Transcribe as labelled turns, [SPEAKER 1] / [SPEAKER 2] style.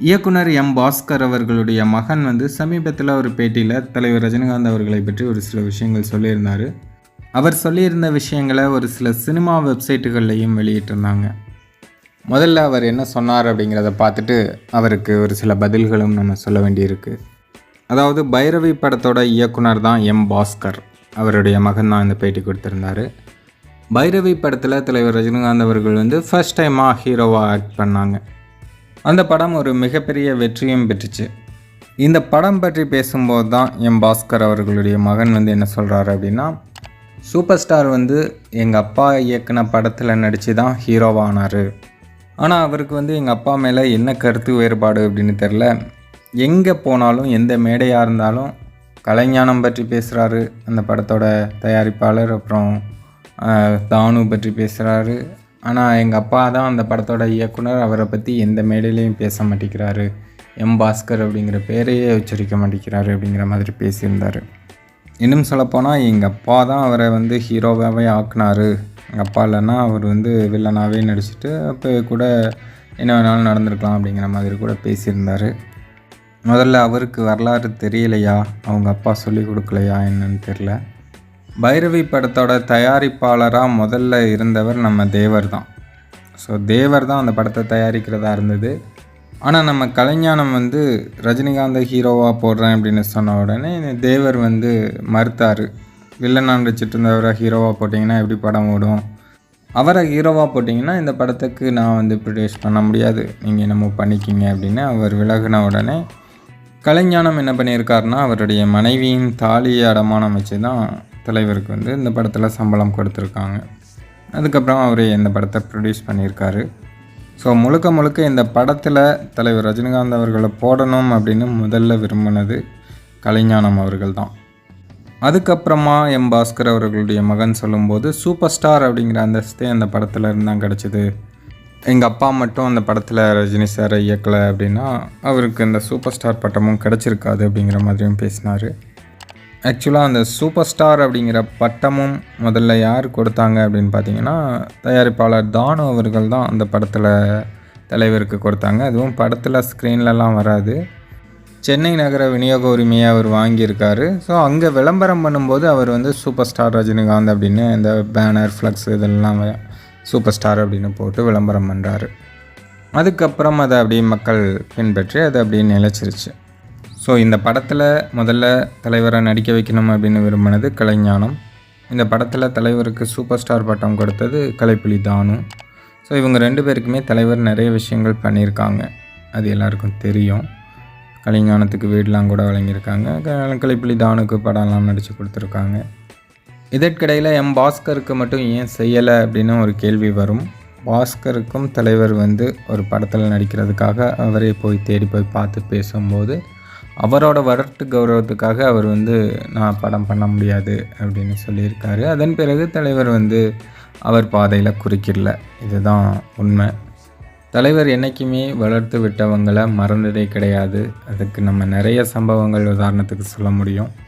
[SPEAKER 1] இயக்குனர் எம் பாஸ்கர் அவர்களுடைய மகன் வந்து சமீபத்தில் ஒரு பேட்டியில் தலைவர் ரஜினிகாந்த் அவர்களை பற்றி ஒரு சில விஷயங்கள் சொல்லியிருந்தார். அவர் சொல்லியிருந்த விஷயங்களை ஒரு சில சினிமா வெப்சைட்டுகள்லையும் வெளியிட்டிருந்தாங்க. முதல்ல அவர் என்ன சொன்னார் அப்படிங்கிறத பார்த்துட்டு அவருக்கு ஒரு சில பதில்களும் நம்ம சொல்ல வேண்டியிருக்கு. அதாவது பைரவி படத்தோட இயக்குனர் தான் எம் பாஸ்கர். அவருடைய மகன் தான் இந்த பேட்டி கொடுத்துருந்தாரு. பைரவி படத்தில் தலைவர் ரஜினிகாந்த் அவர்கள் வந்து ஃபர்ஸ்ட் டைமாக ஹீரோவாக ஆக்ட் பண்ணாங்க. அந்த படம் ஒரு மிகப்பெரிய வெற்றியும் பெற்றுச்சு. இந்த படம் பற்றி பேசும்போது தான் எம் பாஸ்கர் அவர்களுடைய மகன் வந்து என்ன சொல்கிறாரு அப்படின்னா சூப்பர் ஸ்டார் வந்து எங்கள் அப்பா இயக்குன படத்தில் நடித்து தான் ஹீரோவானார் ஆனால் அவருக்கு வந்து எங்கள் அப்பா மேலே என்ன கருத்து வேறுபாடு அப்படின்னு தெரில எங்கே போனாலும் எந்த மேடையாக இருந்தாலும் கலைஞானம் பற்றி பேசுகிறாரு அந்த படத்தோட தயாரிப்பாளர் அப்புறம் தானு பற்றி பேசுகிறாரு ஆனால் எங்கள் அப்பா தான் அந்த படத்தோட இயக்குனர். அவரை பற்றி எந்த மேடையிலையும் பேச மாட்டேங்கிறாரு. எம் பாஸ்கர் அப்படிங்கிற பேரையே உச்சரிக்க மாட்டேங்கிறாரு அப்படிங்கிற மாதிரி பேசியிருந்தார். இன்னும் சொல்லப்போனால் எங்கள் அப்பா தான் அவரை வந்து ஹீரோவாகவே ஆக்குனாரு. எங்கள் அப்பா இல்லைன்னா அவர் வந்து வில்லனாகவே நடிச்சிட்டு அப்போ கூட என்ன வேணாலும் நடந்திருக்கலாம் அப்படிங்கிற மாதிரி கூட பேசியிருந்தார். முதல்ல அவருக்கு வரலாறு தெரியலையா? அவங்க அப்பா சொல்லி கொடுக்கலையா என்னன்னு தெரில பைரவி படத்தோட தயாரிப்பாளராக முதல்ல இருந்தவர் நம்ம தேவர் தான் ஸோ தேவர் தான் அந்த படத்தை தயாரிக்கிறதா இருந்தது. ஆனால் நம்ம கலைஞானம் வந்து ரஜினிகாந்தை ஹீரோவாக போடுறேன் அப்படின்னு சொன்ன உடனே தேவர் வந்து மறுத்தார். வில்லனான் வச்சுட்டு இருந்தவரை ஹீரோவாக போட்டிங்கன்னா எப்படி படம் ஓடும்? அவரை ஹீரோவாக போட்டிங்கன்னா இந்த படத்துக்கு நான் வந்து ப்ரொடியூஸ் பண்ண முடியாது. நீங்கள் என்னமோ பண்ணிக்கிங்க அப்படின்னு அவர் விலகின உடனே கலைஞானம் என்ன பண்ணியிருக்காருன்னா அவருடைய மனைவியின் தாலியை அடமானம் வச்சு தான் தலைவருக்கு வந்து இந்த படத்தில் சம்பளம் கொடுத்துருக்காங்க. அதுக்கப்புறம் அவர் இந்த படத்தை ப்ரொடியூஸ் பண்ணியிருக்காரு. ஸோ முழுக்க முழுக்க இந்த படத்தில் தலைவர் ரஜினிகாந்த் அவர்களை போடணும் அப்படின்னு முதல்ல விரும்பினது கலைஞானம் அவர்கள் தான் அதுக்கப்புறமா எம் பாஸ்கர் அவர்களுடைய மகன் சொல்லும்போது சூப்பர் ஸ்டார் அப்படிங்கிற அந்தஸ்தே அந்த படத்தில் இருந்தால் கிடச்சிது. எங்கள் அப்பா மட்டும் அந்த படத்தில் ரஜினி சாரை இயக்கலை அப்படின்னா அவருக்கு இந்த சூப்பர் ஸ்டார் பட்டமும் கிடச்சிருக்காது அப்படிங்கிற மாதிரியும் பேசினார். ஆக்சுவலாக அந்த சூப்பர் ஸ்டார் அப்படிங்கிற பட்டமும் முதல்ல யார் கொடுத்தாங்க அப்படின்னு பார்த்தீங்கன்னா தயாரிப்பாளர் தானு அவர்கள் தான் அந்த படத்தில் தலைவருக்கு கொடுத்தாங்க. அதுவும் படத்தில் ஸ்க்ரீன்லலாம் வராது. சென்னை நகர விநியோக உரிமையை அவர் வாங்கியிருக்காரு. ஸோ அங்கே விளம்பரம் பண்ணும்போது அவர் வந்து சூப்பர் ஸ்டார் ரஜினிகாந்த் அப்படின்னு இந்த பேனர் ஃப்ளக்ஸ் இதெல்லாம் சூப்பர் ஸ்டார் அப்படின்னு போட்டு விளம்பரம் பண்ணுறாரு அதுக்கப்புறம் அதை அப்படியே மக்கள் பின்பற்றி அது அப்படியே நிலைச்சிருச்சு. ஸோ இந்த படத்தில் முதல்ல தலைவரை நடிக்க வைக்கணும் அப்படின்னு விரும்பினது கலைஞானம். இந்த படத்தில் தலைவருக்கு சூப்பர் ஸ்டார் பட்டம் கொடுத்தது கலைப்புலி தானு. ஸோ இவங்க ரெண்டு பேருக்குமே தலைவர் நிறைய விஷயங்கள் பண்ணியிருக்காங்க. அது எல்லாருக்கும் தெரியும். கலைஞானத்துக்கு வீடெலாம் கூட வழங்கியிருக்காங்க. கலைப்புலி தானுக்கு படம்லாம் நடித்து கொடுத்துருக்காங்க. இதற்கிடையில் எம் பாஸ்கருக்கு மட்டும் ஏன் செய்யலை அப்படின்னு ஒரு கேள்வி வரும். பாஸ்கருக்கும் தலைவர் வந்து ஒரு படத்தில் நடிக்கிறதுக்காக அவரே போய் தேடி போய் பார்த்து பேசும்போது அவரோட வரட்டு கௌரவத்துக்காக அவர் வந்து நான் படம் பண்ண முடியாது அப்படின்னு சொல்லியிருக்காரு. அதன் பிறகு தலைவர் வந்து அவர் பாதையில் குறுக்கிடல. இதுதான் உண்மை. தலைவர் என்றைக்குமே வளர்த்து விட்டவங்களை மறந்ததே கிடையாது. அதுக்கு நம்ம நிறைய சம்பவங்கள் உதாரணத்துக்கு சொல்ல முடியும்.